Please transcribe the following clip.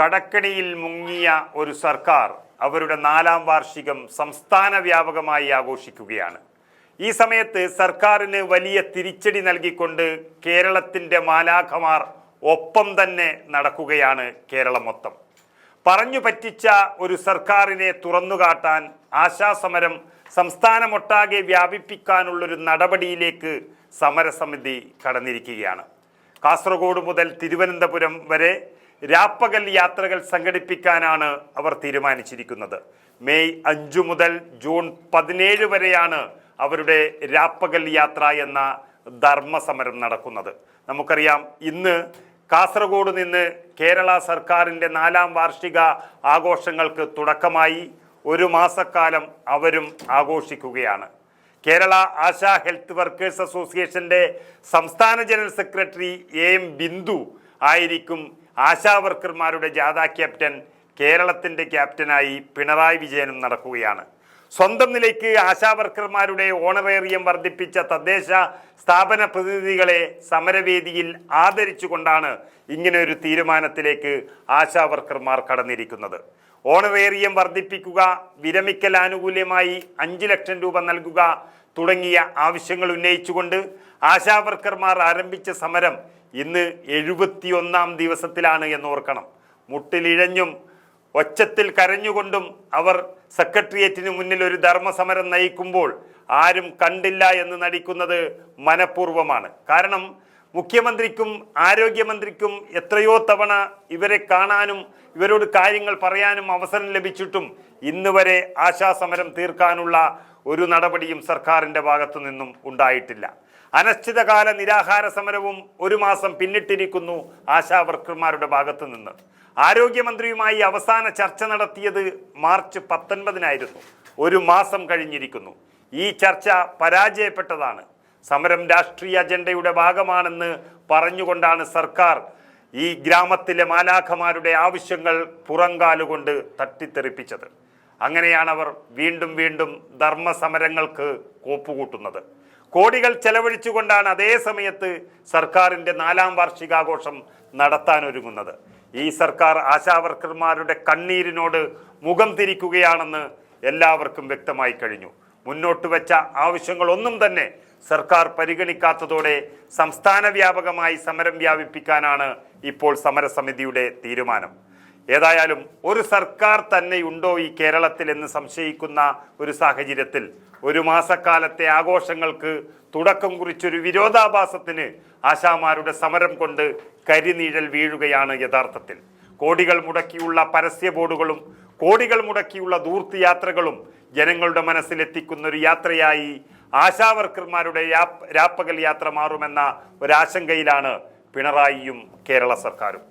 കടക്കണിയിൽ മുങ്ങിയ ഒരു സർക്കാർ അവരുടെ നാലാം വാർഷികം സംസ്ഥാന വ്യാപകമായി ആഘോഷിക്കുകയാണ്. ഈ സമയത്ത് സർക്കാരിന് വലിയ തിരിച്ചടി നൽകിക്കൊണ്ട് കേരളത്തിന്റെ മാലാഖമാർ ഒപ്പം തന്നെ നടക്കുകയാണ് കേരളം മൊത്തം പറഞ്ഞു പറ്റിച്ച ഒരു സർക്കാരിനെ തുറന്നുകാട്ടാൻ ആശാസമരം സംസ്ഥാനമൊട്ടാകെ വ്യാപിപ്പിക്കാനുള്ളൊരു നടപടിയിലേക്ക് സമരസമിതി കടന്നിരിക്കുകയാണ്. കാസർഗോഡ് മുതൽ തിരുവനന്തപുരം വരെ രാപ്പകൽ യാത്രകൾ സംഘടിപ്പിക്കാനാണ് അവർ തീരുമാനിച്ചിരിക്കുന്നത്. മെയ് അഞ്ചു മുതൽ ജൂൺ പതിനേഴ് വരെയാണ് അവരുടെ രാപ്പകൽ യാത്ര എന്ന ധർമ്മസമരം നടക്കുന്നത്. നമുക്കറിയാം ഇന്ന് കാസർഗോഡ് നിന്ന് കേരള സർക്കാരിന്റെ നാലാം വാർഷിക ആഘോഷങ്ങൾക്ക് തുടക്കമായി ഒരു മാസക്കാലം അവരും ആഘോഷിക്കുകയാണ്. കേരള ആശാ ഹെൽത്ത് വർക്കേഴ്സ് അസോസിയേഷന്റെ സംസ്ഥാന general secretary A M Bindu ആയിരിക്കും ആശാ വർക്കർമാരുടെ ജാഥ ക്യാപ്റ്റൻ കേരളത്തിന്റെ ക്യാപ്റ്റനായി പിണറായി വിജയനും നടക്കുകയാണ്. സ്വന്തം നിലയ്ക്ക് ആശാവർക്കർമാരുടെ ഓണറേറിയം വർദ്ധിപ്പിച്ച തദ്ദേശ സ്ഥാപന പ്രതിനിധികളെ സമരവേദിയിൽ ആദരിച്ചുകൊണ്ടാണ് ഇങ്ങനെ ഒരു തീരുമാനത്തിലേക്ക് ആശാവർക്കർമാർ കടന്നിരിക്കുന്നത്. ഓണറേറിയം വർദ്ധിപ്പിക്കുക വിരമിക്കൽ ആനുകൂല്യമായി അഞ്ച് ലക്ഷം രൂപ നൽകുക തുടങ്ങിയ ആവശ്യങ്ങൾ ഉന്നയിച്ചുകൊണ്ട് ആശാവർക്കർമാർ ആരംഭിച്ച സമരം ഇന്ന് എഴുപത്തിയൊന്നാം ദിവസത്തിലാണ് എന്ന് ഓർക്കണം. മുട്ടിലിഴഞ്ഞും ഒച്ചത്തിൽ കരഞ്ഞുകൊണ്ടും അവർ സെക്രട്ടേറിയറ്റിന് മുന്നിൽ ഒരു ധർമ്മസമരം നയിക്കുമ്പോൾ ആരും കണ്ടില്ല എന്ന് നടിക്കുന്നത് മനഃപൂർവമാണ്. കാരണം മുഖ്യമന്ത്രിക്കും ആരോഗ്യമന്ത്രിക്കും എത്രയോ തവണ ഇവരെ കാണാനും ഇവരോട് കാര്യങ്ങൾ പറയാനും അവസരം ലഭിച്ചിട്ടും ഇന്ന് വരെ ആശാസമരം തീർക്കാനുള്ള ഒരു നടപടിയും സർക്കാരിന്റെ ഭാഗത്തു നിന്നും ഉണ്ടായിട്ടില്ല. അനിശ്ചിതകാല നിരാഹാര സമരവും ഒരു മാസം പിന്നിട്ടിരിക്കുന്നു ആശാവർക്കർമാരുടെ ഭാഗത്തു നിന്ന്. ആരോഗ്യമന്ത്രിയുമായി അവസാന ചർച്ച നടത്തിയത് മാർച്ച് പത്തൊൻപതിനായിരുന്നു. ഒരു മാസം കഴിഞ്ഞിരിക്കുന്നു. ഈ ചർച്ച പരാജയപ്പെട്ടതാണ്. സമരം രാഷ്ട്രീയ അജണ്ടയുടെ ഭാഗമാണെന്ന് പറഞ്ഞുകൊണ്ടാണ് സർക്കാർ ഈ ഗ്രാമത്തിലെ മാലാഖമാരുടെ ആവശ്യങ്ങൾ പുറങ്കാലുകൊണ്ട് തട്ടിത്തെറിപ്പിച്ചത്. അങ്ങനെയാണ് അവർ വീണ്ടും വീണ്ടും ധർമ്മസമരങ്ങൾക്ക് കോപ്പുകൂട്ടുന്നത്. കോടികൾ ചെലവഴിച്ചുകൊണ്ടാണ് അതേ സമയത്ത് സർക്കാരിന്റെ നാലാം വാർഷികാഘോഷം നടത്താനൊരുങ്ങുന്നത്. ഈ സർക്കാർ ആശാവർക്കർമാരുടെ കണ്ണീരിനോട് മുഖം തിരിക്കുകയാണെന്ന് എല്ലാവർക്കും വ്യക്തമായി കഴിഞ്ഞു. മുന്നോട്ട് വെച്ച ആവശ്യങ്ങളൊന്നും തന്നെ സർക്കാർ പരിഗണിക്കാത്തതോടെ സംസ്ഥാന വ്യാപകമായി സമരം വ്യാപിപ്പിക്കാനാണ് ഇപ്പോൾ സമരസമിതിയുടെ തീരുമാനം. ഏതായാലും ഒരു സർക്കാർ തന്നെ ഉണ്ടോ ഈ കേരളത്തിൽ എന്ന് സംശയിക്കുന്ന ഒരു സാഹചര്യത്തിൽ? ഒരു മാസക്കാലത്തെ ആഘോഷങ്ങൾക്ക് തുടക്കം കുറിച്ചൊരു വിരോധാഭാസത്തിന് ആശാമാരുടെ സമരം കൊണ്ട് കരിനീഴൽ വീഴുകയാണ് യഥാർത്ഥത്തിൽ. കോടികൾ മുടക്കിയുള്ള പരസ്യ ബോർഡുകളും കോടികൾ മുടക്കിയുള്ള ദൂർത്ത് യാത്രകളും ജനങ്ങളുടെ മനസ്സിലെത്തിക്കുന്ന ഒരു യാത്രയായി ആശാവർക്കർമാരുടെ രാപ്പകൽ യാത്ര മാറുമെന്ന ഒരാശങ്കയിലാണ് പിണറായിയും കേരള സർക്കാരും.